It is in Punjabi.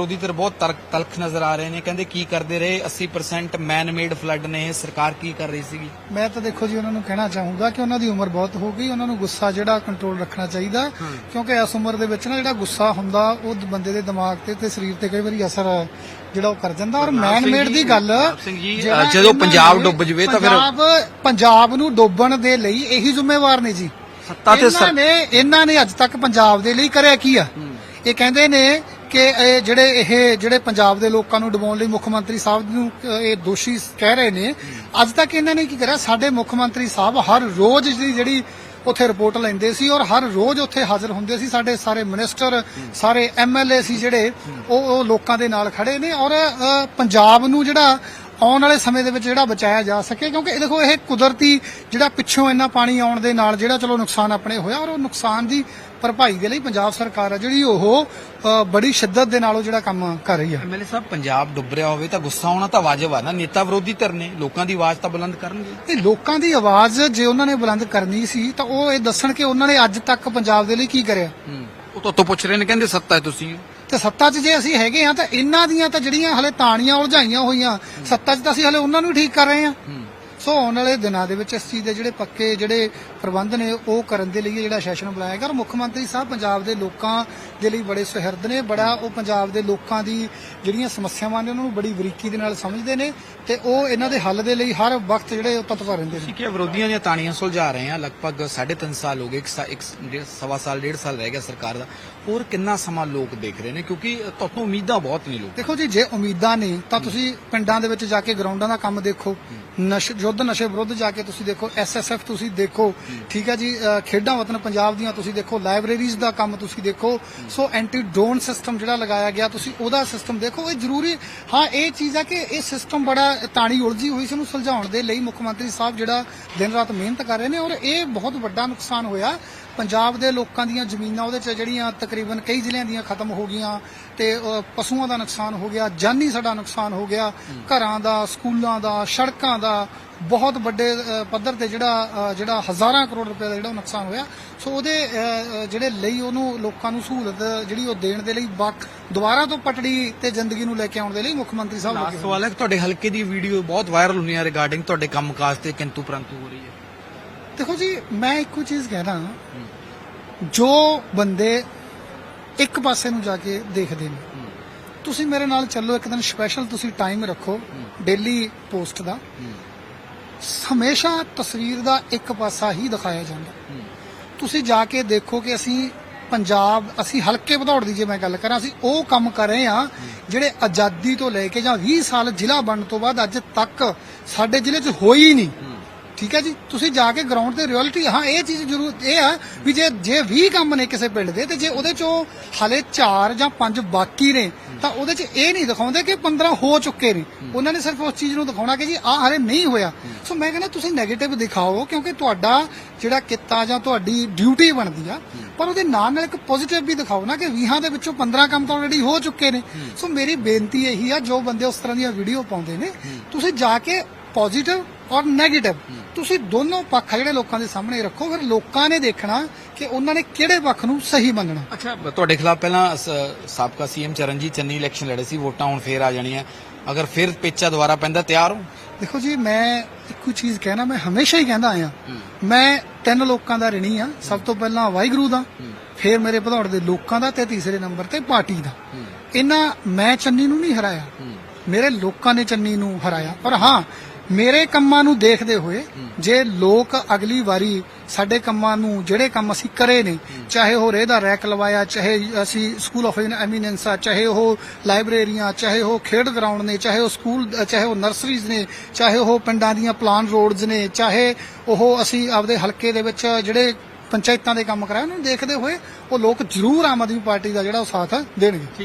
ਵਿਰੋਧੀ ਧਿਰ ਬਹੁਤ ਤਰਕ ਤਲਖ ਨਜ਼ਰ ਆ ਰਹੇ ਨੇ। ਕਹਿੰਦੇ ਕੀ ਕਰਦੇ ਰਹੇ? 80% ਮੈਨ ਮੇਡ ਫਲੱਡ ਨੇ। ਸਰਕਾਰ ਕੀ ਕਰ ਰਹੀ ਸੀਗੀ? ਮੈਂ ਤਾਂ ਦੇਖੋ ਜੀ ਉਹਨਾਂ ਨੂੰ ਕਹਿਣਾ ਚਾਹੂੰਗਾ ਕਿ ਉਹਨਾਂ ਦੀ ਉਮਰ ਬਹੁਤ ਹੋ ਗਈ। ਉਹਨਾਂ ਨੂੰ ਗੁੱਸਾ ਜਿਹੜਾ ਕੰਟਰੋਲ ਰੱਖਣਾ ਚਾਹੀਦਾ। ਕਿਉਂਕਿ ਇਸ ਉਮਰ ਦੇ ਵਿੱਚ ਨਾ ਜਿਹੜਾ ਗੁੱਸਾ ਹੁੰਦਾ ਉਹ ਬੰਦੇ ਦੇ ਦਿਮਾਗ ਤੇ ਤੇ ਸਰੀਰ ਤੇ ਕਈ ਵਾਰੀ ਅਸਰ ਜਿਹੜਾ ਉਹ ਕਰ ਜਾਂਦਾ। ਔਰ ਮੈਨ ਮੇਡ ਦੀ ਗੱਲ ਜਦੋਂ ਪੰਜਾਬ ਡੁੱਬ ਜਾਵੇ ਤਾਂ ਫਿਰ- ਪੰਜਾਬ ਪੰਜਾਬ ਨੂੰ ਡੋਬਣ ਦੇ ਲਈ ਇਹੀ ਜ਼ਿੰਮੇਵਾਰ ਨੇ ਜੀ। ਸੱਤਾ ਤੇ ਇਹਨਾਂ ਸਰ- ਨੇ ਇਹਨਾਂ ਨੇ ਅੱਜ ਤੱਕ ਪੰਜਾਬ ਦੇ ਲਈ ਕਰਿਆ ਕੀ ਆ? ਇਹ ਕਹਿੰਦੇ ਨੇ ਕਿ ਇਹ ਜਿਹੜੇ ਇਹ ਜਿਹੜੇ ਪੰਜਾਬ ਦੇ ਲੋਕਾਂ ਨੂੰ ਡਬਾਉਣ ਲਈ ਮੁੱਖ ਮੰਤਰੀ ਸਾਹਿਬ ਨੂੰ ਇਹ ਦੋਸ਼ੀ ਕਹਿ ਰਹੇ ਨੇ। ਅੱਜ ਤੱਕ ਇਹਨਾਂ ਨੇ ਕੀ ਕਰਿਆ? ਸਾਡੇ ਮੁੱਖ ਮੰਤਰੀ ਸਾਹਿਬ ਹਰ ਰੋਜ਼ ਦੀ ਜਿਹੜੀ ਉੱਥੇ ਰਿਪੋਰਟ ਲੈਂਦੇ ਸੀ ਔਰ ਹਰ ਰੋਜ਼ ਉੱਥੇ ਹਾਜ਼ਰ ਹੁੰਦੇ ਸੀ। ਸਾਡੇ ਸਾਰੇ ਮਿਨਿਸਟਰ, ਸਾਰੇ ਐਮਐਲਏ ਸੀ ਜਿਹੜੇ, ਉਹ ਉਹ ਲੋਕਾਂ ਦੇ ਨਾਲ ਖੜੇ ਨੇ ਔਰ ਪੰਜਾਬ ਨੂੰ ਜਿਹੜਾ ਆਉਣ ਵਾਲੇ ਸਮੇਂ ਦੇ ਵਿੱਚ ਜਿਹੜਾ ਬਚਾਇਆ ਜਾ ਸਕੇ ਕਿਉਂਕਿ ਇਹ ਦੇਖੋ ਇਹ ਕੁਦਰਤੀ ਜਿਹੜਾ ਪਿੱਛੋਂ ਇੰਨਾ ਪਾਣੀ ਆਉਣ ਦੇ ਨਾਲ ਜਿਹੜਾ ਚਲੋ ਨੁਕਸਾਨ ਆਪਣੇ ਹੋਇਆ ਔਰ ਉਹ ਨੁਕਸਾਨ ਦੀ ਭਰਪਾਈ ਦੇ ਲਈ ਪੰਜਾਬ ਸਰਕਾਰ ਆ ਜਿਹੜੀ ਉਹ ਬੜੀ ਸ਼ਿੱਦਤ ਦੇ ਨਾਲ ਉਹ ਜਿਹੜਾ ਕੰਮ ਕਰ ਰਹੀ ਆ। ਐਮਐਲਏ ਸਾਹਿਬ ਪੰਜਾਬ ਡੁੱਬ ਰਿਹਾ ਹੋਵੇ ਤਾਂ ਗੁੱਸਾ ਆਉਣਾ ਤਾਂ ਵਾਜਬ ਆ ਨਾ। ਨੇਤਾ ਵਿਰੋਧੀ ਧਿਰ ਨੇ ਲੋਕਾਂ ਦੀ ਆਵਾਜ਼ ਤਾਂ ਬੁਲੰਦ ਕਰਨਗੇ। ਤੇ ਲੋਕਾਂ ਦੀ ਆਵਾਜ਼ ਜੇ ਉਹਨਾਂ ਨੇ ਬੁਲੰਦ ਕਰਨੀ ਸੀ ਤਾਂ ਉਹ ਇਹ ਦੱਸਣ ਕਿ ਉਹਨਾਂ ਨੇ ਅੱਜ ਤੱਕ ਪੰਜਾਬ ਦੇ ਲਈ ਕੀ ਕਰਿਆ। ਉਹ ਤੋਂ ਤੋਂ ਪੁੱਛ ਰਹੇ ਨੇ ਕਹਿੰਦੇ ਸੱਤਾ ਹੈ ਤੁਸੀਂ। ਤੇ ਸੱਤਾ 'ਚ ਜੇ ਅਸੀਂ ਹੈਗੇ ਆ ਤਾਂ ਇਹਨਾਂ ਦੀਆਂ ਤਾਂ ਜਿਹੜੀਆਂ ਹਲੇ ਤਾਣੀਆਂ ਉਲਝਾਈਆਂ ਹੋਈਆਂ, ਸੱਤਾ 'ਚ ਤਾਂ ਅਸੀਂ ਹਲੇ ਉਹਨਾਂ ਨੂੰ ਠੀਕ ਕਰ ਰਹੇ ਆ ਸੋ ਆਉਣ ਵਾਲੇ ਦਿਨਾਂ ਦੇ ਵਿੱਚ ਇਸ ਚੀਜ਼ ਦੇ ਜਿਹੜੇ ਪੱਕੇ ਜਿਹੜੇ ਪ੍ਰਬੰਧ ਨੇ ਉਹ ਕਰਨ ਦੇ ਲਈ ਜਿਹੜਾ ਸੈਸ਼ਨ ਬੁਲਾਇਆ ਗਿਆ ਮੁੱਖ ਮੰਤਰੀ ਸਾਹਿਬ ਪੰਜਾਬ ਦੇ ਲੋਕਾਂ ਦੇ ਲਈ ਬੜੇ ਸੁਹਿਰਦ ਨੇ। ਬੜਾ ਉਹ ਪੰਜਾਬ ਦੇ ਲੋਕਾਂ ਦੀ ਜਿਹੜੀਆਂ ਸਮੱਸਿਆਵਾਂ ਨੇ ਉਹਨਾਂ ਨੂੰ ਬੜੀ ਬਰੀਕੀ ਦੇ ਨਾਲ ਸਮਝਦੇ ਨੇ ਤੇ ਉਹ ਇਹਨਾਂ ਦੇ ਹੱਲ ਦੇ ਲਈ ਹਰ ਵਕਤ ਜਿਹੜੇ ਉਹ ਤਤਪਰ ਰਹਿੰਦੇ ਨੇ। ਹੈ ਵਿਰੋਧੀਆਂ ਦੀਆਂ ਤਾਣੀਆਂ ਸੁਲਝਾ ਰਹੇ ਆ ਲਗਭਗ 3.5 ਸਾਲ ਹੋ ਗਏ ਇੱਕ ਸਵਾ ਸਾਲ ਡੇਢ ਸਾਲ ਰਹਿ ਗਿਆ ਸਰਕਾਰ ਦਾ। ਹੋਰ ਕਿੰਨਾ ਸਮਾਂ ਲੋਕ ਦੇਖ ਰਹੇ ਨੇ? ਕਿਉਂਕਿ ਤੁਹਾਨੂੰ ਉਮੀਦਾਂ ਬਹੁਤ ਨੇ ਲੋਕ। ਦੇਖੋ ਜੀ ਜੇ ਉਮੀਦਾਂ ਨੇ ਤਾਂ ਤੁਸੀਂ ਪਿੰਡਾਂ ਦੇ ਵਿੱਚ ਜਾ ਕੇ ਗਰਾਊਂਡਾਂ ਦਾ ਕੰਮ ਦੇਖੋ। ਨਸ਼ ਯੁੱਧ ਨਸ਼ੇ ਵਿਰੁੱਧ ਜਾ ਕੇ ਤੁਸੀਂ ਦੇਖੋ ਐਸਐਸਐਫ ਤੁਸੀਂ ਦੇਖੋ, ਠੀਕ ਹੈ ਜੀ ਖੇਡਾਂ ਵਤਨ ਪੰਜਾਬ ਦੀਆਂ ਤੁਸੀਂ ਦੇਖੋ, ਲਾਇਬ੍ਰੇਰੀਜ਼ ਦਾ ਕੰਮ ਤੁਸੀਂ ਦੇਖੋ। ਸੋ ਐਂਟੀ ਡਰੋਨ ਸਿਸਟਮ ਜਿਹੜਾ ਲਗਾਇਆ ਗਿਆ, ਤੁਸੀਂ ਉਹਦਾ ਸਿਸਟਮ ਦੇਖੋ। ਇਹ ਜ਼ਰੂਰੀ, ਹਾਂ, ਇਹ ਚੀਜ਼ ਹੈ ਕਿ ਇਹ ਸਿਸਟਮ ਬੜਾ ਤਾਣੀ ਉਲਝੀ ਹੋਈ ਸੀ, ਉਹਨੂੰ ਸੁਲਝਾਉਣ ਦੇ ਲਈ ਮੁੱਖ ਮੰਤਰੀ ਸਾਹਿਬ ਜਿਹੜਾ ਦਿਨ ਰਾਤ ਮਿਹਨਤ ਕਰ ਰਹੇ ਨੇ ਔਰ ਇਹ ਬਹੁਤ ਵੱਡਾ ਨੁਕਸਾਨ ਹੋਇਆ। ਪੰਜਾਬ ਦੇ ਲੋਕਾਂ ਦੀਆਂ ਜ਼ਮੀਨਾਂ ਉਹਦੇ ਚ ਜਿਹੜੀਆਂ ਤਕਰੀਬਨ ਕਈ ਜ਼ਿਲ੍ਹਿਆਂ ਦੀਆਂ ਖਤਮ ਹੋ ਗਈਆਂ ਤੇ ਅ, ਪਸ਼ੂਆਂ ਦਾ ਨੁਕਸਾਨ ਹੋ ਗਿਆ ਜਾਨੀ ਸਾਡਾ ਨੁਕਸਾਨ ਹੋ ਗਿਆ ਘਰਾਂ ਦਾ ਸਕੂਲਾਂ ਦਾ ਸੜਕਾਂ ਦਾ ਬਹੁਤ ਵੱਡੇ ਅ, ਪੱਧਰ ਤੇ ਜਿਹੜਾ ਅ, ਜਿਹੜਾ ਹਜ਼ਾਰਾਂ ਕਰੋੜ ਰੁਪਏ ਦਾ ਜਿਹੜਾ ਉਹ ਨੁਕਸਾਨ ਹੋਇਆ ਸੋ ਉਹਦੇ ਅ, ਅ, ਜਿਹੜੇ ਲਈ ਉਹਨੂੰ ਲੋਕਾਂ ਨੂੰ ਸਹੂਲਤ ਜਿਹੜੀ ਉਹ ਦੇਣ ਦੇ ਲਈ ਬਕ ਦੁਬਾਰਾ ਤੋਂ ਪਟੜੀ ਤੇ ਜ਼ਿੰਦਗੀ ਨੂੰ ਲੈ ਕੇ ਆਉਣ ਦੇ ਲਈ ਮੁੱਖ ਮੰਤਰੀ ਸਾਹਿਬ ਲੱਗੇ ਲਾਸਟ ਹੋਏ ਨੇ। ਸਵਾਲ ਹੈ ਕਿ ਤੁਹਾਡੇ ਹਲਕੇ ਦੀ ਵੀਡੀਓ ਬਹੁਤ ਵਾਇਰਲ ਹੁੰਦੀ ਹੈ ਰਿਗਾਰਡਿੰਗ ਤੁਹਾਡੇ ਕੰਮਕਾਜ ਤੇ ਕਿੰਤੂ ਪ੍ਰੰਤੂ ਹੋ ਰਹੀ ਹੈ ਦੇਖੋ ਜੀ ਮੈਂ ਇੱਕੋ ਚੀਜ਼ ਕਹਿਣਾ ਜੋ ਬੰਦੇ ਇੱਕ ਪਾਸੇ ਨੂੰ ਜਾ ਕੇ ਦੇਖਦੇ ਨੇ ਤੁਸੀਂ ਮੇਰੇ ਨਾਲ ਚੱਲੋ ਇੱਕ ਦਿਨ ਸਪੈਸ਼ਲ ਤੁਸੀਂ ਟਾਈਮ ਰੱਖੋ ਡੇਲੀ ਪੋਸਟ ਦਾ। ਹਮੇਸ਼ਾ ਤਸਵੀਰ ਦਾ ਇੱਕ ਪਾਸਾ ਹੀ ਦਿਖਾਇਆ ਜਾਂਦਾ। ਤੁਸੀਂ ਜਾ ਕੇ ਦੇਖੋ ਕਿ ਅਸੀਂ ਪੰਜਾਬ ਅਸੀਂ ਹਲਕੇ ਵਧੌੜ ਦੀ ਜੇ ਮੈਂ ਗੱਲ ਕਰਾਂ ਅਸੀਂ ਉਹ ਕੰਮ ਕਰ ਰਹੇ ਆ ਜਿਹੜੇ ਆਜ਼ਾਦੀ ਤੋਂ ਲੈ ਕੇ ਜਾਂ 20 ਸਾਲ ਜ਼ਿਲ੍ਹਾ ਬਣਨ ਤੋਂ ਬਾਅਦ ਅੱਜ ਤੱਕ ਸਾਡੇ ਜ਼ਿਲ੍ਹੇ 'ਚ ਹੋਈ ਨਹੀਂ। ਠੀਕ ਹੈ ਜੀ? ਤੁਸੀਂ ਜਾ ਕੇ ਗਰਾਊਂਡ ਤੇ ਰਿਐਲਿਟੀ ਹਾਂ, ਇਹ ਚੀਜ਼ ਜ਼ਰੂਰ, ਇਹ ਆ ਵੀ ਜੇ ਜੇ 20 ਕੰਮ ਨੇ ਕਿਸੇ ਪਿੰਡ ਦੇ, ਤੇ ਜੇ ਉਹਦੇ ਚੋਂ ਹਲੇ 4 ਜਾਂ 5 ਬਾਕੀ ਨੇ, ਤਾਂ ਉਹਦੇ 'ਚ ਇਹ ਨਹੀਂ ਦਿਖਾਉਂਦੇ ਕਿ 15 ਹੋ ਚੁੱਕੇ ਨੇ। ਉਹਨਾਂ ਨੇ ਸਿਰਫ ਉਸ ਚੀਜ਼ ਨੂੰ ਦਿਖਾਉਣਾ ਕਿ ਜੀ, ਆਹ ਹਲੇ ਨਹੀਂ ਹੋਇਆ। ਸੋ ਮੈਂ ਕਹਿੰਦਾ ਤੁਸੀਂ 네ਗੇਟਿਵ ਦਿਖਾਓ, ਕਿਉਂਕਿ ਤੁਹਾਡਾ ਜਿਹੜਾ ਕਿੱਤਾ ਜਾਂ ਤੁਹਾਡੀ ਡਿਊਟੀ ਬਣਦੀ ਆ, ਪਰ ਉਹਦੇ ਨਾਲ ਨਾਲ ਇੱਕ ਪੋਜ਼ਿਟਿਵ ਵੀ ਦਿਖਾਓ ਨਾ ਕਿ 20 ਦੇ ਵਿੱਚੋਂ 15 ਕੰਮ ਤਾਂ ਆਲਰੇਡੀ ਹੋ ਚੁੱਕੇ ਨੇ। ਸੋ ਮੇਰੀ ਬੇਨਤੀ ਇਹੀ ਆ, ਜੋ ਬੰਦੇ ਉਸ ਤਰ੍ਹਾਂ ਦੀਆਂ ਵੀਡੀਓ ਪਾਉਂਦੇ ਨੇ, ਤੁਸੀਂ ਜਾ ਕੇ ਪੋਜ਼ਿਟਿਵ ਔਰ 네ਗੇਟਿਵ ਤੁਸੀਂ ਦੋਨੋਂ ਪੱਖ ਆ ਜਿਹੜੇ ਲੋਕਾਂ ਦੇ ਸਾਹਮਣੇ ਰੱਖੋ ਫਿਰ ਲੋਕਾਂ ਨੇ ਦੇਖਣਾ ਕਿ ਉਹਨਾਂ ਨੇ ਕਿਹੜੇ ਪੱਖ ਨੂੰ ਸਹੀ ਮੰਨਣਾ। ਅੱਛਾ ਤੁਹਾਡੇ ਖਿਲਾਫ ਪਹਿਲਾਂ ਸ- ਸਾਬਕਾ ਸੀਐਮ ਚਰਨਜੀਤ ਚੰਨੀ ਇਲੈਕਸ਼ਨ ਲੜੇ ਸੀ ਵੋਟਾਂ ਹੁਣ ਫੇਰ ਆ ਜਾਣੀਆਂ। ਅਗਰ ਫਿਰ ਪੇਚਾ ਦੁਬਾਰਾ ਪੈਂਦਾ ਤਿਆਰ ਹੋ? ਦੇਖੋ ਜੀ ਮੈਂ ਇੱਕੋ ਚੀਜ਼ ਕਹਿਣਾ ਮੈਂ ਹਮੇਸ਼ਾ ਹੀ ਕਹਿੰਦਾ ਆਇਆ। ਮੈਂ ਤਿੰਨ ਲੋਕਾਂ ਦਾ ਰਿਣੀ ਆ ਸਭ ਤੋਂ ਪਹਿਲਾਂ ਵਾਹਿਗੁਰੂ ਦਾ ਫਿਰ ਮੇਰੇ ਭਦੌੜ ਦੇ ਲੋਕਾਂ ਦਾ ਤੇ ਤੀਸਰੇ ਨੰਬਰ ਤੇ ਪਾਰਟੀ ਦਾ। ਇਹਨਾਂ ਮੈਂ ਚੰਨੀ ਨੂੰ ਨਹੀਂ ਹਰਾਇਆ। ਮੇਰੇ ਲੋਕਾਂ ਨੇ ਚੰਨੀ ਨੂੰ ਹਰਾਇਆ। ਪਰ ਹਾਂ ਮੇਰੇ ਕੰਮਾਂ ਨੂੰ ਦੇਖਦੇ ਹੋਏ ਜੇ ਲੋਕ ਅਗਲੀ ਵਾਰੀ ਸਾਡੇ ਕੰਮਾਂ ਨੂੰ, ਜਿਹੜੇ ਕੰਮ ਅਸੀਂ ਕਰੇ ਨੇ, ਚਾਹੇ ਉਹ ਰੇਹ ਦਾ ਰੈਕ ਲਵਾਇਆ, ਚਾਹੇ ਅਸੀਂ ਸਕੂਲ ਆਫ ਐਮੀਨੈਂਸ ਆ, ਚਾਹੇ ਉਹ ਲਾਇਬ੍ਰੇਰੀਆਂ ਚਾਹੇ ਉਹ ਖੇਡ ਗਰਾਊਂਡ ਨੇ, ਚਾਹੇ ਉਹ ਸਕੂਲ ਚਾਹੇ ਉਹ ਨਰਸਰੀਜ਼ ਨੇ, ਚਾਹੇ ਉਹ ਪਿੰਡਾਂ ਦੀਆਂ ਪਲਾਨ ਰੋਡਸ ਨੇ, ਚਾਹੇ ਉਹ ਅਸੀਂ ਆਪਦੇ ਹਲਕੇ ਦੇ ਵਿੱਚ ਜਿਹੜੇ ਪੰਚਾਇਤਾਂ ਦੇ ਕੰਮ ਕਰਾਏ, ਉਹਨਾਂ ਨੂੰ ਦੇਖਦੇ ਹੋਏ ਉਹ ਲੋਕ ਜ਼ਰੂਰ ਆਮ ਆਦਮੀ ਪਾਰਟੀ ਦਾ ਜਿਹੜਾ ਉਹ ਸਾਥ ਦੇਣਗੇ।